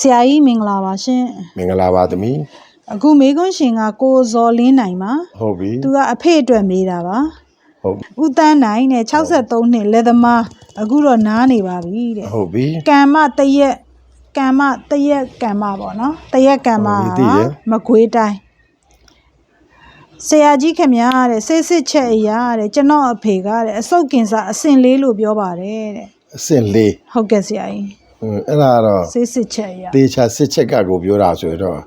ဆရာကြီးမင်္ဂလာပါရှင်မင်္ဂလာပါသမီးအခုမေကွန်းရှင်ကကိုဇော်လင်းနိုင်ပါဟုတ်ပြီသူကအဖေအတွက်မေးတာပါဟုတ်ဦးတန်းနိုင်နဲ့63နှစ်လက်သမားအခုတော့နားနေပါပြီတဲ့ဟုတ်ပြီကံမတရက်ကံမတရက်ကံမပေါ့နော်တရက်ကံမဟုတ်ပြီသိတယ်မကွေးတိုင်းဆရာကြီးခင်ဗျားတဲ့စိတ်စစ်ချက်အရာတဲ့ကျွန်တော်အဖေကတဲ့အစုတ်ကင်စာအစင်လေးလို့ပြောပါတယ်တဲ့အဆင့်လေးဟုတ်ကဲ့ဆရာကြီးဟွန်း အဲ့ဒါတော့စိတ်စစ်ချက်အရာတေချာစစ်ချက်ကကိုပြောတာဆိုတော့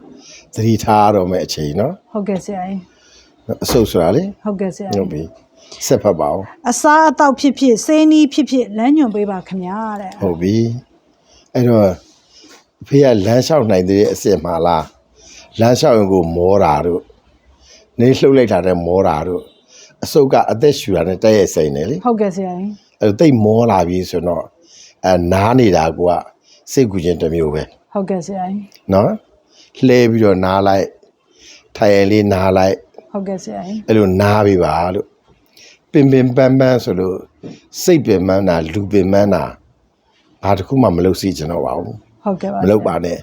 သတိထားရတော့မယ့်အချိန်နော်ဟုတ်ကဲ့ဆရာကြီးအဆုပ်ဆိုတာလေဟုတ်ကဲ့ဆရာဟုကြီးတ်ပြီဆက်ဖတ်ပါဦးအစားအသောက်ဖြစ်ဖြစ်စေးနီးဖြစ်ဖြစ်လမ်းညွှန်ပေးပါခင်ဗျာတဲ့ဟုတ်ပြီအဲ့တော့အဖေကလမ်းလျှောက်နိုင်တဲ့အစ်စ်မှာလားလမ်းလျှောက်ရင်ကိုမောတာတို့နေလှုပ်လိုက်တာနဲ့မောတာတို့အဆုပ်ကအသက်ရှူတာနဲ့တက်ရဲ့စိန်တယ်လေဟုတ်ကဲ့ဆရာကြီးအဲ့တော့တိတ်မောလာပြီဆိုတော့ အဲနားနေတာကစိတ်ကူခြင်းတစ်မျိုးပဲဟုတ်ကဲ့ဆရာကြီးနော်လှဲပြီးတော့နားလိုက်ထိုင်ရင်လေးနားလိုက်ဟုတ်ကဲ့ဆရာကြီးအဲ့လိုနားပြီးပါလို့ပင်ပင်ပန်းပန်းဆိုလို့စိတ်ပင်ပန်းတာလူပင်ပန်းတာဘာတစ်ခုမှမလုပ်စီကျွန်တော်ပါဘူးဟုတ်ကဲ့ပါမလုပ်ပါနဲ့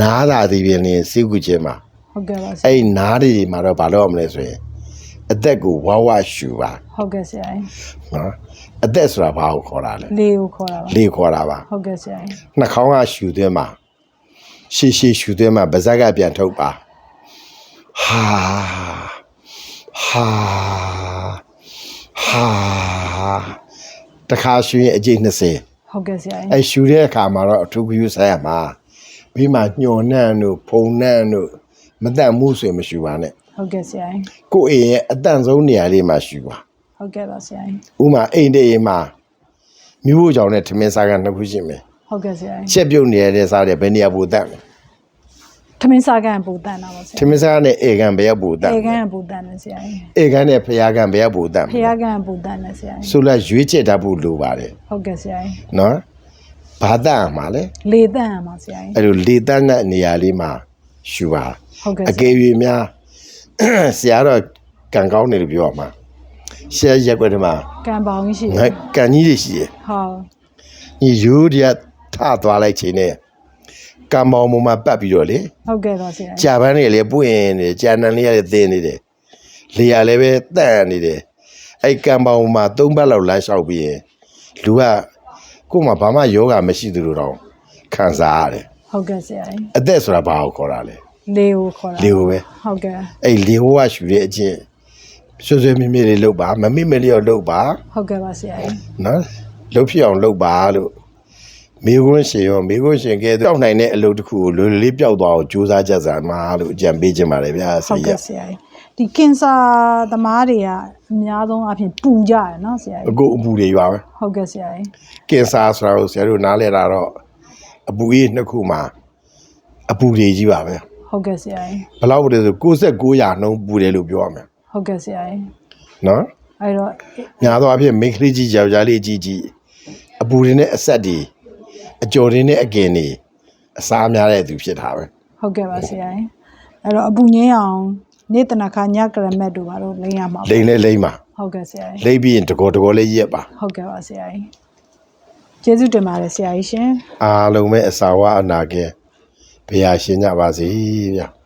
နားတာဒီပြင်နေစိတ်ကူခြင်းမှာဟုတ်ကဲ့ပါဆရာအဲ့ဒီနားတွေမှာတော့ဘာလုပ်ရမလဲဆိုရင် အသက်ကိုဝါဝရှူပါဟုတ်ကဲ့ဆရာကြီးနော်အသက်ဆိုတာဘာကိုခေါ်တာလဲလေးကိုခေါ်တာပါလေခေါ်တာပါဟုတ်ကဲ့ဆရာကြီးနှာခေါင်းကရှူသွင်းမှာရှေ့ရှေ့ရှူသွင်းမှာဗဇက်ကပြန်ထုတ်ပါဟာဟာဟာတခါရှူရင်အကျိတ်20ဟုတ်ကဲ့ဆရာကြီးအဲရှူတဲ့အခါမှာတော့အထူးဂရုစိုက်ရမှာဘေးမှာညှော်နှံ့တို့ဖုံနှံ့တို့မတတ်မှုဆိုရင်မရှူပါနဲ့ ဟုတ်ကဲ့ဆရာကြီးကိုယ့်အိမ်ရဲ့အတန့်ဆုံးနေရာလေးမှာရှူပါဟုတ်ကဲ့ပါဆရာကြီးဥမာအိမ်တအိမ်မှာမြို့ဖို့ကြောင့်နဲ့ထမင်းစားကနှစ်ခုရှိမယ်ဟုတ်ကဲ့ဆရာကြီးချက်ပြုတ်နေတဲ့စားတဲ့ဘယ်နေရာပူတတ်လဲထမင်းစားကန်ပူတန်တာပါဆရာထမင်းစားနဲ့အေကန်ဘယ်ရောက်ပူတတ်အေလဲကန်ပူတန်တယ်ဆရာကြီးအေကန်နဲ့ဖျားကန်ဘယ်ရောက်ပူတတ်ဖျားကန်ပူတန်တယ်ဆရာကြီးဆိုလာရွေးချက်တတ်ဖို့လိုပါတယ်ဟုတ်ကဲ့ဆရာကြီးနော်ဘာတတ်မှာလဲလေတန့်ရမှာဆရာကြီးအဲ့လိုလေတတ်တဲ့နေရာလေးမှာရှူပါဟုတ်ကဲ့အဆကရာယ်၍များ ဆရာတော့ကံကောင်းတယ်လို့ပြောရမှာဆရာရက်ွက်တမှာကံပေါင်းရှိတငါယ်ကံကြီးတွေရှိတယ်ဟုတ်ညီရိုးတည်းထသွားလိုက်ခြင်းနဲ့ကံမောင်ပေါ်မှာပတ်ပြီးတော့လေဟုတ်ကဲ့ပါဆရာကြီးကြာပန်းတွေလည်းပွင့်နေတယ်ကြာနံလေးလည်းသင်းနေတယ်လေရလည်းပဲတန့်နေတယ်အဲ့ကံပေါင်မှာ၃ဘက်လောက်လမ်းလျှောက်ပြီးရင်လူကကိုယ်မှာဘာမှယောဂမရှိသူလိုတော့ခံစားရတယ်ဟုတ်ကဲ့ဆရာကြီးအသက်ဆိုတာဘာကိုခေါ်တာလဲ လေကိုခေါ်တာလေကိုပဲဟုတ်ကဲ့အဲ့လေဟိုကရှူတဲ့အချင်းဆွဆွမြမြလေးလုပ်ပါမမိမလျော့လုပ်ပါဟုတ်ကဲ့ပါဆရာကြီးနော်လုပ်ဖြစ်အောင်လုပ်ပါလို့မိခွန်းရှင်ရောမိခွန်းရှင်ကဲတောက်နိုင်တဲ့အလုပ်တစ်ခုကိုလွယ်လွယ်လေးပျောက်သွားအောင်ကြိုးစားကြစမ်းပါလို့အကြံပေးခြင်းပါတယ်ဗျာဆဟုတ်ရာကဲ့ဆရာကြီးဒီကင်ဆာသမားတွေကအများဆုံးအဖြစ်ပူကြတယ်နော်ဆရာအကြီးကိုအပူတွေပါပဲဟုတ်ကဲ့ဆရာကြီးကင်ဆာဆိုတာကိုဆရာတို့နားလဲတာတော့အပူကြီးနှစ်ခုမှာအပူတွေကြီးပါပဲ ဟုတ်ကဲ့ဆရာကြီးဘယ်လောက်ပဲဆို69ရာနှုန်းပူတယ်လို့ပြောရမယ်ဟုတ်ကဲ့ဆရာကြီးနော်အဲ့တော့များသောအားဖြင့်မိန်းကလေးကြီးယောက်ျားလေးကြီးကြီးအပူတွေနဲ့အဆက်တွေအကျော်တွေနဲ့အကင်တွေအစားများတဲ့သူဖြစ်တာပဲဟုတ်ကဲ့ပါဆရာကြီးအဲ့တော့အပူငင်းအောင်နေတနာခါညကရမက်တို့ဘာလို့လိမ့်ရမှာလိမ့်လဲလိမ့်ပါဟုတ်ကဲ့ဆရာကြီးလိမ့်ပြီးရင်တကောတကောလေးရက်ပါဟုတ်ကဲ့ပါဆရာကြီးကျေးဇူးတင်ပါတယ်ဆရာကြီးရှင်အားလုံးပဲအစာဝအနာကဲ ဘုရားရှင်ကြပါစေဗျာ